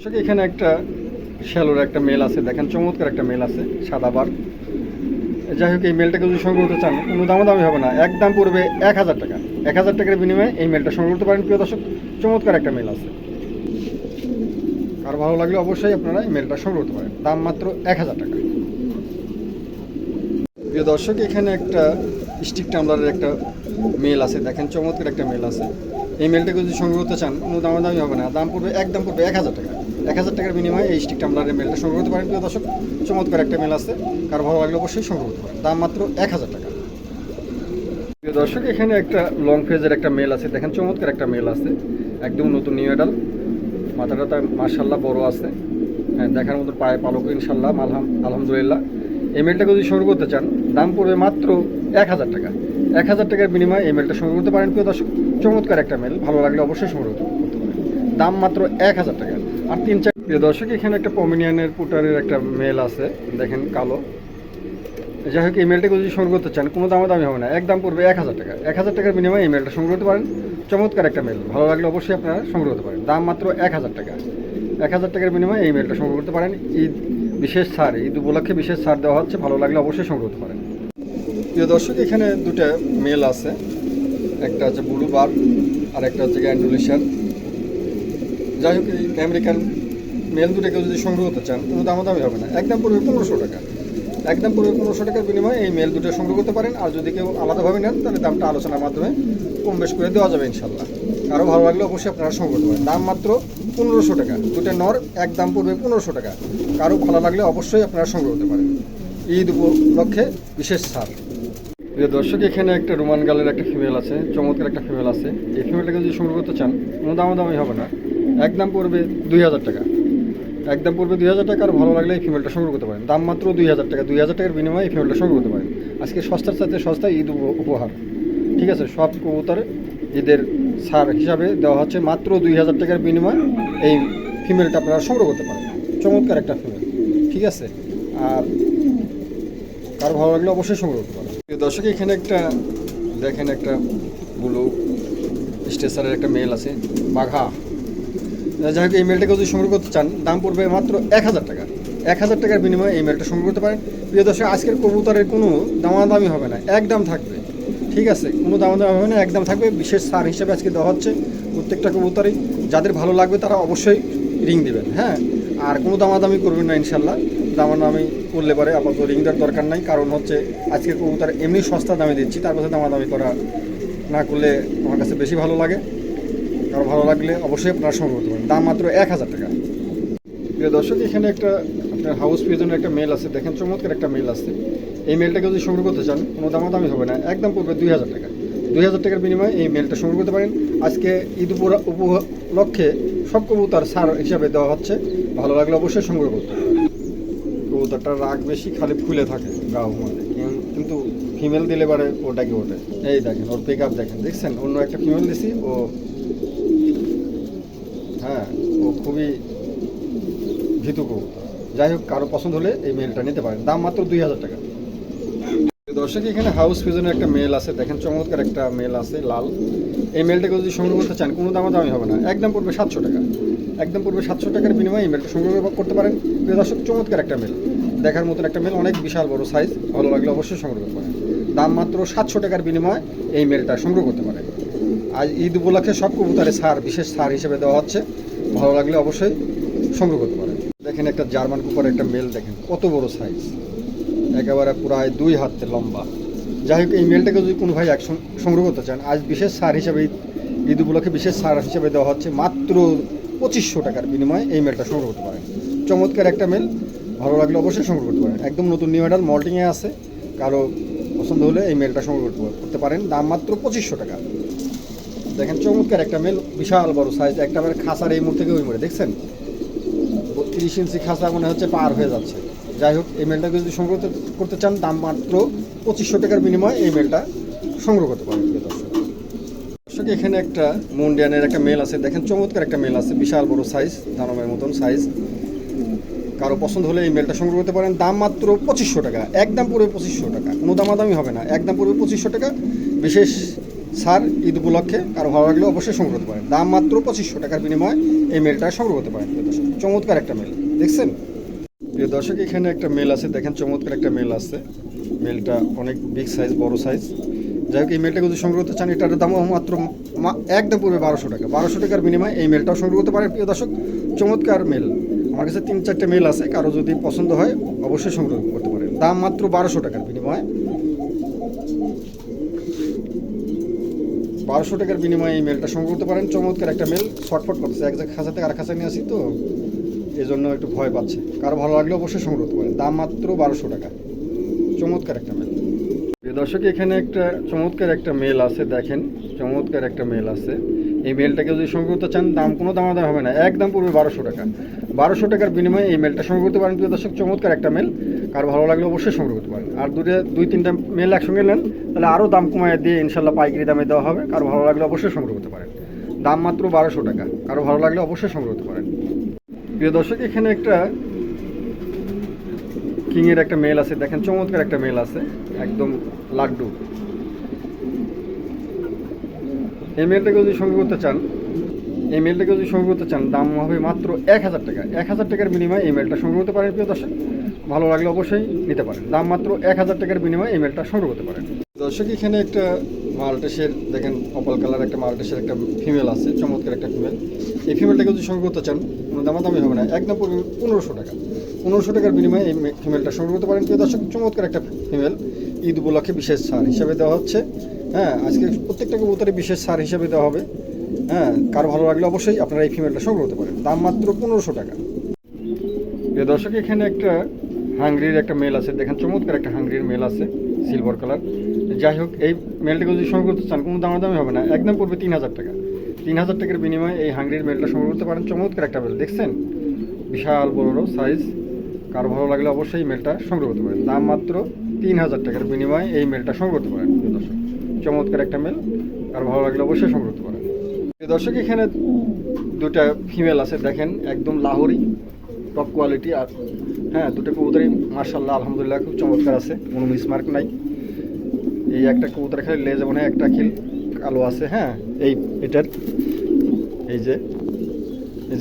এখানে একটা শ্যালোর একটা মেল আছে, দেখেন চমৎকার একটা মেল আছে, সাদা বার। যাই হোক, এই মেলটাকে যদি সংগ্রহ করতে চান, কোনো দামও দামি হবে না, এক দাম পড়বে এক হাজার টাকা। এক হাজার টাকার বিনিময়ে এই মেলটা সংগ্রহ করতে পারেন, প্রিয় দর্শক, চমৎকার একটা মেল আছে। আর ভালো লাগলে অবশ্যই আপনারা এই মেলটা সংগ্রহ করতে পারেন, দাম মাত্র এক হাজার টাকা। প্রিয় দর্শক, এখানে একটা স্টিক টামলারের একটা মেল আছে, দেখেন চমৎকার একটা মেল আছে। এই মেলটাকে যদি সংগ্রহ করতে চান, কোনো দামি হবে না, দাম পড়বে, এক দাম পড়বে এক হাজার টাকা। এক হাজার টাকার বিনিময়ে এই স্টিক টামলারের মেলটা সংগ্রহ করতে পারেন প্রিয় দর্শক, চমৎকার একটা মেল আছে কার ভালো লাগলে অবশ্যই সংগ্রহ করতে পারেন। দাম মাত্র এক হাজার টাকা। প্রিয় দর্শক, এখানে একটা লং ফেজের একটা মেল আছে। দেখেন, চমৎকার একটা মেল আছে একদম নতুন নিউ এডাল মাথাটা তার মার্শাল্লাহ বড় আছে হ্যাঁ দেখার মতো পায়ে পালক ইনশাল্লাহ আলহাম আলহামদুলিল্লাহ। এই মেলটাকে যদি সংগ্রহ করতে চান, দাম পড়বে মাত্র এক হাজার টাকা। এক হাজার টাকার বিনিময়ে এই মেলটা সংগ্রহ করতে পারেন। প্রিয় দর্শক, চমৎকার একটা মেল ভালো লাগলে অবশ্যই সংগ্রহ করতে পারেন। দাম মাত্র এক হাজার টাকা। আর তিন চার প্রিয় দর্শক, এখানে একটা পমিনিয়ানের পুটারের একটা মেল আছে। দেখেন, কালো। যাই হোক, এই মেলটাকে যদি সংগ্রহ করতে চান, কোনো দামে দামি হবে না। একদম পড়বে এক হাজার টাকা। এক হাজার টাকার বিনিময়ে এই মেলটা সংগ্রহ করতে পারেন। চমৎকার একটা মেল ভালো লাগলে অবশ্যই আপনারা সংগ্রহ করতে পারেন। দাম মাত্র এক হাজার টাকা। এক হাজার টাকার বিনিময়ে এই মেলটা সংগ্রহ করতে পারেন। ঈদ বিশেষ ছাড়, ঈদ উপলক্ষে বিশেষ ছাড় দেওয়া হচ্ছে। ভালো লাগলে অবশ্যই সংগ্রহ করতে পারেন। প্রিয় দর্শক, এখানে দুটো মেল আছে। একটা হচ্ছে ব্লু বার আর একটা হচ্ছে গ্যান্ডুলিশার যাই হোক, এই আমেরিকান মেল দুটোকে যদি সংগ্রহ করতে চান কোনো দামও দামি হবে না। একদম পড়বে পনেরোশো টাকা। একদম পড়বে পনেরোশো টাকার বিনিময়ে এই মেল দুটো সংগ্রহ করতে পারেন। আর যদি কেউ আলাদাভাবে নেন, তাহলে দামটা আলোচনার মাধ্যমে কম বেশ করে দেওয়া যাবে ইনশাল্লাহ আরও ভালো লাগলে অবশ্যই আপনারা সংগ্রহ করতে পারেন। দাম মাত্র পনেরোশো টাকা। দুটো নর এক দাম পড়বে পনেরোশো টাকা। কারও ভালো লাগলে অবশ্যই আপনারা সংগ্রহ করতে পারেন। ঈদ উপলক্ষে বিশেষ ছাড়। প্রিয় দর্শক, এখানে একটা রোমান গালের একটা ফিমেল আছে। চমৎকার একটা ফিমেল আছে। এই ফিমেলটাকে যদি সংগ্রহ করতে চান, কোনো দামও দামি হবে না। একদম পড়বে দুই হাজার টাকা। একদম পড়বে দুই হাজার টাকা আর ভালো লাগলে এই ফিমেলটা সংগ্রহ করতে পারেন। দাম মাত্র দুই হাজার টাকা। দুই হাজার টাকার বিনিময়ে এই ফিমেলটা সংগ্রহ করতে পারেন। আজকে সস্তার সাথে সস্তা ঈদ উপ- উপহার। ঠিক আছে? সব কবুতর ঈদের সার হিসাবে দেওয়া হচ্ছে মাত্র দুই হাজার টাকার বিনিময়ে এই ফিমেলটা আপনারা সংগ্রহ করতে পারেন। চমৎকার একটা ফিমেল ঠিক আছে? আর কার ভালো লাগলে অবশ্যই সংগ্রহ করতে পারেন। দর্শক, এখানে একটা দেখেন একটা ব্লু স্টেশনের একটা মেল আছে। বাঘা। যাই হোক, এই মেলটাকে যদি সংগ্রহ করতে চান, দাম পড়বে মাত্র এক হাজার টাকা। এক হাজার টাকার বিনিময়ে এই মেলটা সংগ্রহ করতে পারেন। প্রিয় দর্শক, আজকের কবুতরের কোনো দামাদামি হবে না একদম থাকবে। ঠিক আছে, কোনো দামাদামি হবে না একদম থাকবে। বিশেষ সার হিসেবে আজকে দেওয়া হচ্ছে প্রত্যেকটা কবুতরই। যাদের ভালো লাগবে তারা অবশ্যই রিং দেবেন হ্যাঁ? আর কোনো দামাদামি করবেন না ইনশাল্লাহ দামাদামি করলে পরে আপাতত রিং দেওয়ার দরকার নাই। কারণ হচ্ছে, আজকের কবুতর এমনি সস্তা দামে দিচ্ছি, তার পাশে দামাদামি করা না করলে আমার কাছে বেশি ভালো লাগে। কারও ভালো লাগলে অবশ্যই আপনারা সংগ্রহ করতে পারেন। দাম মাত্র এক হাজার টাকা। প্রিয় দর্শক, এখানে একটা আপনার হাউস পিজনের একটা মেল আছে। দেখেন, চমৎকার একটা মেল আছে। এই মেলটাকে যদি সংগ্রহ করতে চান, কোনো দামাদামি হবে না। একদম পড়বে দুই হাজার টাকা। দুই হাজার টাকার বিনিময়ে এই মেলটা সংগ্রহ করতে পারেন। আজকে ঈদ উপলক্ষে সব কবুতর সার হিসাবে দেওয়া হচ্ছে। ভালো লাগলে অবশ্যই সংগ্রহ করতে কবুতরটা রাগ বেশি, খালি ফুলে থাকে গা মধ্যে কিন্তু ফিমেল দিলে পারে ওটাকে ওঠে এই দেখেন, ওর পিক আপ দেখেন। দেখছেন? অন্য একটা ফিমেল দিছি, ও হ্যাঁ ও খুবই ভীতু যাই হোক, কারও পছন্দ হলে এই মেলটা নিতে পারেন। দাম মাত্র দুই হাজার টাকা। দর্শক, এখানে হাউস ফিজনের একটা মেল আছে। দেখেন, চমৎকার একটা মেল আছে, লাল। এই মেলটাকে যদি সংগ্রহ করতে চান, কোনো দামে দামি হবে না। একদম পড়বে সাতশো টাকা। একদম পড়বে সাতশো টাকার বিনিময়ে এই মেলটা সংগ্রহ করতে পারেন। প্রিয় দর্শক, চমৎকার একটা মেল দেখার মতন একটা মেল অনেক বিশাল বড় সাইজ ভালো লাগলে অবশ্যই সংগ্রহ করতে পারেন দাম মাত্র সাতশো টাকার বিনিময়ে এই মেলটা সংগ্রহ করতে পারেন। আজ ঈদ উপলক্ষে সব কবুতারে সার, বিশেষ সার হিসেবে দেওয়া হচ্ছে। ভালো লাগলে অবশ্যই সংগ্রহ করতে পারেন। দেখেন একটা জার্মান কুপার একটা মেল দেখেন, কত বড় সাইজ একেবারে প্রায় দুই হাতে লম্বা। যাই হোক, এই মেলটাকে যদি কোনো ভাই এক সংগ্রহ করতে চান, আজ বিশেষ সার হিসেবে ঈদ- উপলক্ষে বিশেষ সার হিসেবে দেওয়া হচ্ছে মাত্র পঁচিশশো টাকার বিনিময়ে এই মেলটা সংগ্রহ করতে পারেন। চমৎকার একটা মেল, ভালো লাগলে অবশ্যই সংগ্রহ করতে পারেন। একদম নতুন নিউ মডেল মল্টিংয়ে আছে। কারও পছন্দ হলে এই মেলটা সংগ্রহ করতে পারেন। দাম মাত্র পঁচিশশো টাকা। দেখেন, চমৎকার একটা মেল, বিশাল বড় সাইজ একটা আমার খাসার এই মুহূর্তে থেকে ওই মরে দেখছেন? তিরিশ ইঞ্চি খাসা মনে হচ্ছে পার হয়ে যাচ্ছে। যাই হোক, এই মেলটাকে যদি সংগ্রহ করতে- চান, দাম মাত্র পঁচিশশো টাকার বিনিময়ে এই মেলটা সংগ্রহ করতে পারেন দর্শক। এখানে একটা মন্ডিয়ানের একটা মেল আছে। দেখেন, চমৎকার একটা মেল আছে, বিশাল বড় সাইজ দানবের মতন সাইজ কারও পছন্দ হলে এই মেলটা সংগ্রহ করতে পারেন। দাম মাত্র পঁচিশশো টাকা। একদম পড়বে পঁচিশশো টাকা। কোনো দামাদামি হবে না। একদম পড়বে পঁচিশশো টাকা। বিশেষ স্যার, ঈদ উপলক্ষে কারও ভালো লাগলে অবশ্যই সংগ্রহ করতে পারেন। দাম মাত্র পঁচিশশো টাকার বিনিময়ে এই মেলটা সংগ্রহ করতে পারেন চমৎকার একটা মেল দেখছেন? প্রিয় দর্শক, এখানে একটা মেল আছে, দেখেন চমৎকার একটা মেল আছে। মেলটা অনেক বিগ সাইজ বড় সাইজ যাই হোক, এই মেলটা যদি সংগ্রহ করতে চান, এটার দাম মাত্র একদম পড়বে বারোশো টাকা। বারোশো টাকার বিনিময়ে এই মেলটাও সংগ্রহ করতে পারেন, প্রিয় দর্শক। চমৎকার মেল আমার কাছে তিন চারটে মেল আছে, কারও যদি পছন্দ হয়, অবশ্যই সংগ্রহ করতে পারেন। দাম মাত্র বারোশো টাকার বিনিময়ে বারোশো টাকার বিনিময়ে এই মেলটা সংগ্রহ করতে পারেন। চমৎকার একটা মেল শর্টফট করতেছে। এক খাঁচা থেকে আর খাঁচা নিয়ে আসি তো? এই জন্য একটু ভয় পাচ্ছে। কারও ভালো লাগলে অবশ্যই সংগ্রহ করতে পারেন। দাম মাত্র বারোশো টাকা। চমৎকার একটা মেল দর্শক, এখানে একটা চমৎকার একটা মেল আছে, দেখেন। চমৎকার একটা মেল আছে। এই মেলটাকে যদি সংগ্রহ করতে চান, দাম কোনো দাম দাম হবে না। একদম পড়বে বারোশো টাকা। বারোশো টাকার বিনিময়ে এই মেলটা সংগ্রহ করতে পারেন। প্রিয় দর্শক, চমৎকার একটা মেল কার ভালো লাগলে অবশ্যই সংগ্রহ করতে পারেন। আর দুটো দুই, তিনটা মেল একসঙ্গে নেন, তাহলে আরও দাম কমায় দিয়ে ইনশাল্লাহ পাইকারি দামে দেওয়া হবে। কারও ভালো লাগলে অবশ্যই সংগ্রহ করতে পারেন। দাম মাত্র বারোশো টাকা। কারও ভালো লাগলে অবশ্যই সংগ্রহ করতে পারেন। প্রিয় দর্শক, এখানে একটা কিংয়ের একটা মেল আছে। দেখেন, চমৎকার একটা মেল আছে। একদম লাড্ডু। এই মেলটাকে যদি সংগ্রহ করতে চান এই মেলটাকে যদি সংগ্রহ করতে চান, দাম হবে মাত্র এক হাজার টাকা। এক হাজার টাকার বিনিময়ে এই মেলটা সংগ্রহ করতে পারেন, প্রিয় দর্শক। ভালো লাগলে অবশ্যই নিতে পারেন। দাম মাত্র এক হাজার টাকার বিনিময়ে এই মেলটা সংগ্রহ করতে পারেন। দর্শক, এখানে একটা মাল্টেসের দেখেন অপল কালার একটা মাল্টেসের একটা ফিমেল আছে, চমৎকার একটা ফিমেল এই ফিমেলটাকে যদি সংগ্রহ করতে চান, কোনো দামাদামি হবে না। একদম পড়বে পনেরোশো টাকা। পনেরোশো টাকার বিনিময়ে এই ফিমেলটা সংগ্রহ করতে পারেন, প্রিয় দর্শক। চমৎকার একটা ফিমেল ঈদ উপলক্ষে বিশেষ ছাড় হিসাবে দেওয়া হচ্ছে। হ্যাঁ আজকে প্রত্যেকটা কবুতরে বিশেষ ছাড় হিসাবে দেওয়া হবে। হ্যাঁ কার ভালো লাগলে অবশ্যই আপনারা এই ফিমেলটা সংগ্রহ করতে পারেন। দাম মাত্র পনেরোশো টাকা। প্রিয় দর্শক, এখানে একটা হাঙ্গরির একটা মেল আছে। দেখেন, চমৎকার একটা হাঙ্গরির মেল আছে সিলভার কালার যাই হোক, এই মেলটাকে যদি সংগ্রহ করতে চান, কোনো দামাদামি হবে না। একদম পড়বে তিন হাজার টাকা। তিন হাজার টাকার বিনিময়ে এই হাঙ্গরির মেলটা সংগ্রহ করতে পারেন। চমৎকার একটা মেল দেখছেন? বিশাল বড় সাইজ কার ভালো লাগলে অবশ্যই মেলটা সংগ্রহ করতে পারেন। দাম মাত্র তিন হাজার টাকার বিনিময়ে এই মেলটা সংগ্রহ করতে পারেন দর্শক। চমৎকার একটা মেল কার ভালো লাগলে অবশ্যই সংগ্রহ করতে পারেন। দর্শক, এখানে দুটা ফিমেল আছে, দেখেন, একদম লাহোরি টপ কোয়ালিটি আর হ্যাঁ দুটো কবুতরই মার্শাল্লাহ আলহামদুলিল্লাহ, খুব চমৎকার আছে, কোনো মিসমার্ক নাই। এই একটা কবুতর খালি লেজ মনে একটা খিল কালো আছে হ্যাঁ এই এটার, এই যে।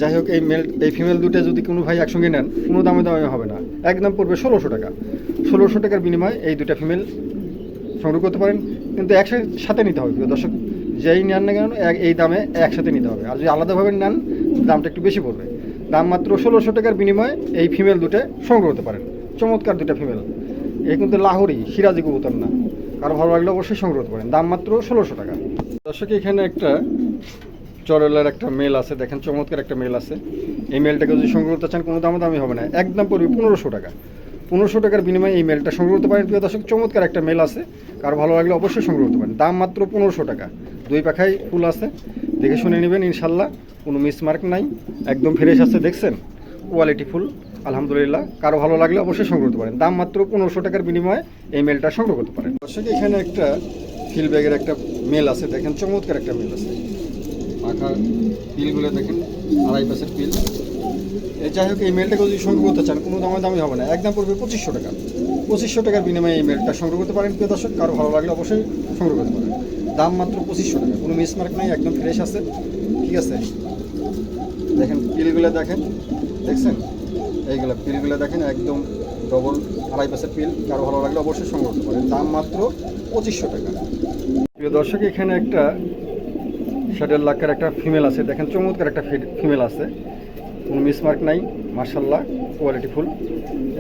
যাই হোক, এই মেল এই ফিমেল দুটো যদি কোনো ভাই একসঙ্গে নেন, কোনো দামে দামে হবে না, একদম পড়বে ষোলোশো টাকা। ষোলোশো টাকার বিনিময়ে এই দুটা ফিমেল সংগ্রহ করতে পারেন, কিন্তু একসাথে সাথে নিতে হবে দর্শক। যেই নেন না কেন এই দামে একসাথে নিতে হবে। আর যদি আলাদাভাবে নেন, দামটা একটু বেশি পড়বে। দাম মাত্র ষোলোশো টাকার বিনিময়ে এই ফিমেল দুটো সংগ্রহ করতে পারেন। চমৎকার দুটা ফিমেল এই কিন্তু লাহোরি, সিরাজি কবুতর না। কারও ভালো লাগলে অবশ্যই সংগ্রহ করতে পারেন। দাম মাত্র ষোলোশো টাকা। দর্শক, এখানে একটা চরেলার একটা মেল আছে। দেখেন, চমৎকার একটা মেল আছে। এই মেলটাকে যদি সংগ্রহ করতে চান, কোনো দামি হবে না। একদম পড়বে পনেরোশো টাকা। পনেরোশো টাকার বিনিময়ে এই মেলটা সংগ্রহ করতে পারেন। প্রিয় দর্শক, চমৎকার একটা মেল আছে। কার ভালো লাগলে অবশ্যই সংগ্রহ করতে পারেন। দাম মাত্র পনেরোশো টাকা। দুই পাখায় ফুল আছে। দেখে শুনে নেবেন, ইনশাল্লাহ। কোনো মিসমার্ক নাই। একদম ফ্রেশ আছে, দেখছেন? কোয়ালিটি ফুল, আলহামদুলিল্লাহ। কারও ভালো লাগলে অবশ্যই সংগ্রহ করতে পারেন। দাম মাত্র পনেরোশো টাকার বিনিময়ে এই মেলটা সংগ্রহ করতে পারেন। দর্শক, এখানে একটা ফিল ব্যাগের একটা মেল আছে। দেখেন, চমৎকার একটা মেল আছে। পাখা পিলগুলো দেখেন, আড়াই পাশের পিল এই যাই হোক, এই মেলটাকে যদি সংগ্রহ করতে চান, কোনো দামে দামি হবে না। একদম পড়বে পঁচিশশো টাকা। পঁচিশশো টাকার বিনিময়ে এই মেলটা সংগ্রহ করতে পারেন। প্রিয় দর্শক, কারও ভালো লাগলে অবশ্যই সংগ্রহ করতে পারেন। দাম মাত্র পঁচিশশো টাকা। কোনো মিসমার্ক নাই, একদম ফ্রেশ আছে। ঠিক আছে? দেখেন, পিলগুলো দেখেন। দেখছেন? এইগুলো পিলগুলো দেখেন, একদম ডবল আড়াই পাশের পিল। কারও ভালো লাগলে অবশ্যই সংগ্রহ করতে পারেন। দাম মাত্র পঁচিশশো টাকা। প্রিয় দর্শক, এখানে একটা শাডেল লাক্কার একটা ফিমেল আছে। দেখেন, চমৎকার একটা ফিমেল আছে। কোনো মিসমার্ক নাই মার্শাল্লাহ কোয়ালিটি ফুল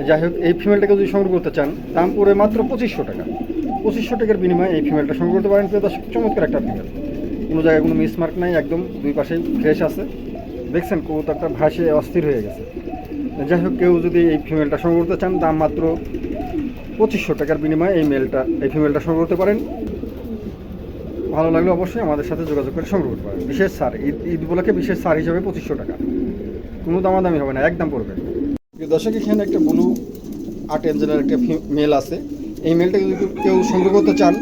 যাই হোক, এই ফিমেলটাকে যদি সংগ্রহ করতে চান, দাম পড়ে মাত্র পঁচিশশো টাকা। পঁচিশশো টাকার বিনিময়ে এই ফিমেলটা সংগ্রহ করতে পারেন। প্রিয় চমৎকার একটা ফিমেল কোনো জায়গায় কোনো মিসমার্ক নাই, একদম দুই পাশেই ফ্রেশ আছে। দেখছেন কবুতরটা ভাসে অস্থির হয়ে গেছে। যাই হোক, কেউ যদি এই ফিমেলটা সংগ্রহ করতে চান, দাম মাত্র পঁচিশশো টাকার বিনিময়ে এই মেলটা এই ফিমেলটা সংগ্রহ করতে পারেন। ভালো লাগলে অবশ্যই আমাদের সাথে যোগাযোগ করে সংগ্রহ করতে পারেন। বিশেষ সার, ঈদ ঈদ উপলক্ষে বিশেষ সার হিসেবে পঁচিশশো টাকা। কোনো দামাদামি হবে না, একদম পড়বে। দর্শক, এখানে একটা ব্লু আর্ট এঞ্জেলের একটা মেল আছে। এই মেলটা যদি কেউ- সংগ্রহ করতে চান,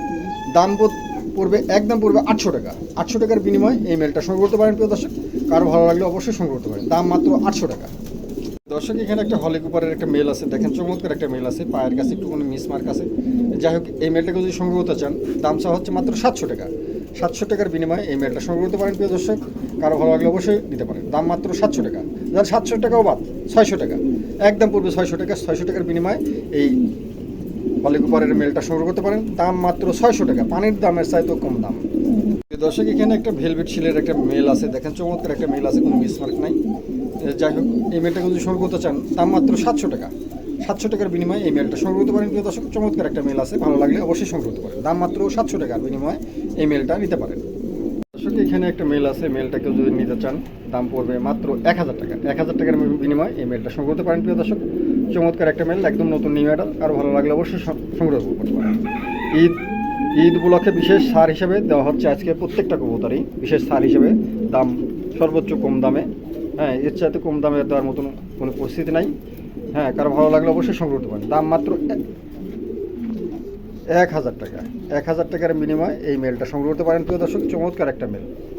দাম পড়- পড়বে একদম পড়বে আটশো টাকা। আটশো টাকার বিনিময়ে এই মেলটা সংগ্রহ করতে পারেন, প্রিয় দর্শক। কারও ভালো লাগলে অবশ্যই সংগ্রহ করতে পারেন। দাম মাত্র আটশো টাকা। দর্শক, এখানে একটা হলে কুপারের একটা মেল আছে। দেখেন, চমৎকার একটা মেল আছে। পায়ের কাছে একটু কোনো মিসমার্ক আছে। যাই হোক, এই মেলটাকে যদি সংগ্রহ করতে চান, দাম চা হচ্ছে মাত্র সাতশো টাকা। সাতশো টাকার বিনিময়ে এই মেলটা সংগ্রহ করতে পারেন, প্রিয় দর্শক। কারও ভালো লাগলে অবশ্যই দিতে পারেন। দাম মাত্র সাতশো টাকা। যার সাতশো টাকাও বাদ, ছয়শো টাকা। একদম পড়বে ছয়শো টাকা। ছয়শো টাকার বিনিময়ে এই পলিকুপারের মেলটা সংগ্রহ করতে পারেন। দাম মাত্র ছয়শো টাকা। পানির দামের চাইতেও কম দাম। দর্শক, এখানে একটা ভেলভেট শিলের একটা মেল আছে। দেখেন, চমৎকার একটা মেল আছে, কোনো মিসমার্ক নাই। যাই হোক, এই মেলটা যদি সংগ্রহ করতে চান, দাম মাত্র সাতশো টাকা। সাতশো টাকার বিনিময়ে এই মেলটা সংগ্রহ করতে পারেন। দর্শক, চমৎকার একটা মেল আছে। ভালো লাগলে অবশ্যই সংগ্রহ করতে পারেন। দাম মাত্র সাতশো টাকার বিনিময়ে এই মেলটা নিতে পারেন। দর্শক, এখানে একটা মেল আছে। মেলটাকে যদি নিতে চান, দাম পড়বে মাত্র এক হাজার টাকা। এক হাজার টাকার বিনিময়ে এই মেলটা সংগ্রহ করতে পারেন। প্রিয় দর্শক চমৎকার একটা মেল একদম নতুন নিউ মেডাল আর ভালো লাগলে অবশ্যই সংগ্রহ করতে পারেন। ঈদ ঈদ উপলক্ষে বিশেষ সার হিসেবে দেওয়া হচ্ছে আজকে প্রত্যেকটা কবুতরই, বিশেষ সার হিসেবে। দাম সর্বোচ্চ কম দামে। হ্যাঁ এর চাইতে কম দামে দেওয়ার মতন কোনো পরিস্থিতি নাই। হ্যাঁ কারও ভালো লাগলে অবশ্যই সংগ্রহ করতে পারেন। দাম মাত্র এক- হাজার টাকা। এক হাজার টাকার বিনিময়ে এই মেলটা সংগ্রহ করতে পারেন। প্রিয় দর্শক, চমৎকার একটা মেল